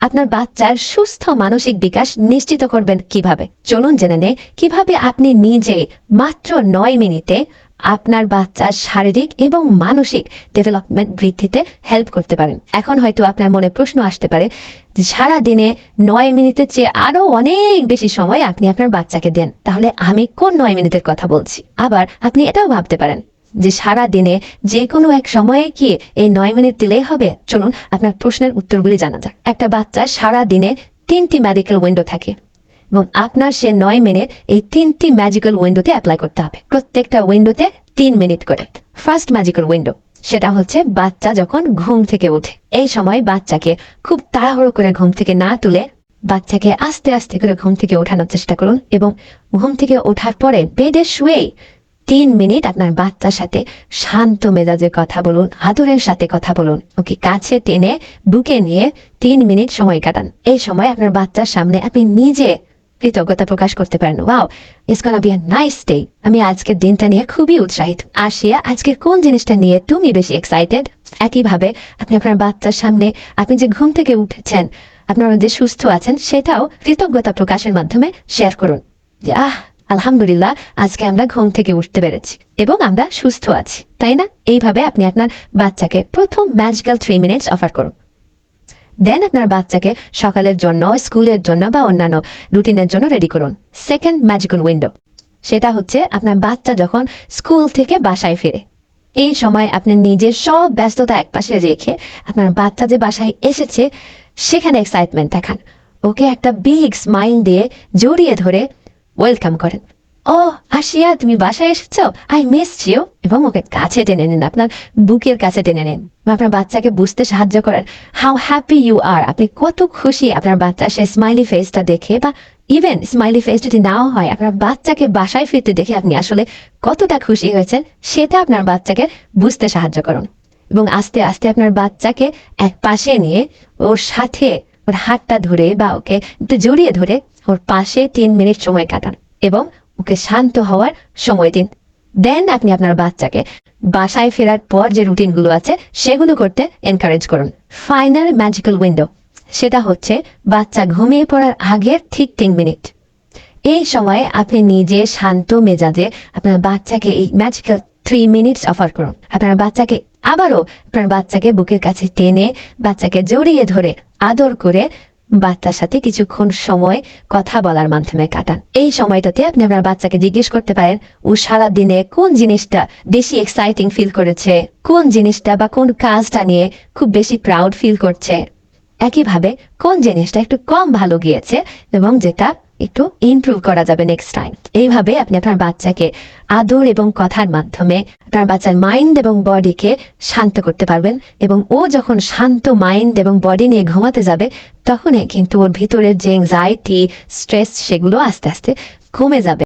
আপনার বাচ্চার সুস্থ মানসিক বিকাশ নিশ্চিত করবেন কীভাবে? চলুন জেনে নে কীভাবে আপনি নিজে মাত্র নয় মিনিটে আপনার বাচ্চার শারীরিক এবং মানসিক ডেভেলপমেন্ট বৃদ্ধিতে হেল্প করতে পারেন। এখন হয়তো আপনার মনে প্রশ্ন আসতে পারে সারা দিনে নয় মিনিটের চেয়ে আরও অনেক বেশি সময় আপনি আপনার বাচ্চাকে দেন। তাহলে আমি কোন নয় মিনিটের কথা বলছি? আবার আপনি এটাও ভাবতে পারেন যে সারা দিনে যে কোনো এক সময়ে কি এই নয় মিনিট দিলেই হবে? চলুন আপনার প্রশ্নের উত্তরগুলি জানা যাক। একটা বাচ্চা সারা দিনে তিনটি মেডিকেল উইন্ডো থাকে এবং আপনার সে নয় মিনিট এই তিনটি ম্যাজিক্যাল উইন্ডোতে অ্যাপ্লাই করতে হবে। প্রত্যেকটা উইন্ডোতে তিন মিনিট করে। ফার্স্ট ম্যাজিক্যাল উইন্ডো সেটা হচ্ছে বাচ্চা যখন ঘুম থেকে ওঠে। এই সময় বাচ্চাকে খুব তাড়াহুড়ো করে ঘুম থেকে না তুলে বাচ্চাকে আস্তে আস্তে করে ঘুম থেকে ওঠানোর চেষ্টা করুন এবং ঘুম থেকে ওঠার পরে বেডে শুয়েই তিন মিনিট আপনার বাচ্চার সাথে শান্ত মেজাজে কথা বলুন আদরের সাথে কথা বলুন। ওকে কাছে টেনে বুকে নিয়ে তিন মিনিট সময় কাটান। এই সময় আপনার বাচ্চার সামনে আপনি নিজে কৃতজ্ঞতা প্রকাশ করতে পারেন। ওয়াও নাইস ডে আমি আজকের দিনটা নিয়ে খুবই উৎসাহিত। আসিয়া আজকে কোন জিনিসটা নিয়ে তুমি বেশি এক্সাইটেড একইভাবে আপনি আপনার বাচ্চার সামনে, আপনি যে ঘুম থেকে উঠেছেন, আপনারা যে সুস্থ আছেন, সেটাও কৃতজ্ঞতা প্রকাশের মাধ্যমে শেয়ার করুন। আহ আলহামদুলিল্লাহ, আজকে আমরা ঘুম থেকে উঠতে পেরেছি এবং আমরা সুস্থ আছি, তাই না? এইভাবে আপনি আপনার বাচ্চাকে প্রথম ম্যাজিক্যাল থ্রি মিনিটস অফার করুন। দেন আপনার বাচ্চাকে সকালের জন্য, স্কুলের জন্য বা অন্যান্য রুটিনের জন্য রেডি করুন। সেকেন্ড ম্যাজিক্যাল উইন্ডো সেটা হচ্ছে আপনার বাচ্চা যখন স্কুল থেকে বাসায় ফিরে, এই সময় আপনি নিজের সব ব্যস্ততা একপাশে রেখে আপনার বাচ্চা যে বাসায় এসেছে, সেখানে এক্সাইটমেন্ট দেখান। ওকে একটা বিগ স্মাইল দিয়ে জড়িয়ে ধরে ওয়েলকাম করেন ও আসিয়া তুমি বাসায় এসেছ? আই মিস ইউ এবং ওকে কাছে টেনে নিন, আপনার বুকের কাছে টেনে নিন। আপনার বাচ্চাকে বুঝতে সাহায্য করেন হাউ হ্যাপি ইউ আর আপনি কত খুশি আপনার বাচ্চা সেই স্মাইলি ফেসটা দেখে বা ইভেন স্মাইলি ফেস যদি নাও হয়, আপনার বাচ্চাকে বাসায় ফিরতে দেখে আপনি আসলে কতটা খুশি হয়েছেন, সেটা আপনার বাচ্চাকে বুঝতে সাহায্য করুন। এবং আস্তে আস্তে আপনার বাচ্চাকে এক পাশে নিয়ে ওর সাথে ওর হাতটা ধরে বা ওকে জড়িয়ে ধরে ওর পাশে তিন মিনিট সময় কাটান এবং ওকে শান্ত হওয়ার সময় দিন। দেন আপনি আপনার বাচ্চাকে বাসায় ফেরার পর যে রুটিনগুলো আছে সেগুলো করতে এনকারেজ করুন। ফাইনাল ম্যাজিক্যাল উইন্ডো সেটা হচ্ছে বাচ্চা ঘুমিয়ে পড়ার আগের ঠিক তিন মিনিট। এই সময়ে আপনি নিজে শান্ত মেজাজে আপনার বাচ্চাকে এই ম্যাজিক্যাল থ্রি মিনিটস অফার করুন। আপনার বাচ্চাকে আবারও আপনার বাচ্চাকে বুকের কাছে টেনে বাচ্চাকে জড়িয়ে ধরে আদর করে বাচ্চার সাথে কিছুক্ষণ সময় কথা বলার মাধ্যমে কাটান। এই সময়টাতে আপনি আপনার বাচ্চাকে জিজ্ঞেস করতে পারেন, ও সারা দিনে কোন জিনিসটা বেশি এক্সাইটিং ফিল করেছে? কোন জিনিসটা বা কোন কাজটা নিয়ে খুব বেশি প্রাউড ফিল করছে? একইভাবে কোন জিনিসটা একটু কম ভালো গিয়েছে এবং যেটা একটু ইমপ্রুভ করা যাবে নেক্সট টাইম এইভাবে আপনি আপনার বাচ্চাকে আদর এবং কথার মাধ্যমে আপনার বাচ্চার মাইন্ড এবং বডিকে শান্ত করতে পারবেন এবং ও যখন শান্ত মাইন্ড এবং বডি নিয়ে ঘুমাতে যাবে, তখনই কিন্তু ওর ভিতরের যে এংজাইটি স্ট্রেস সেগুলো আস্তে আস্তে কমে যাবে।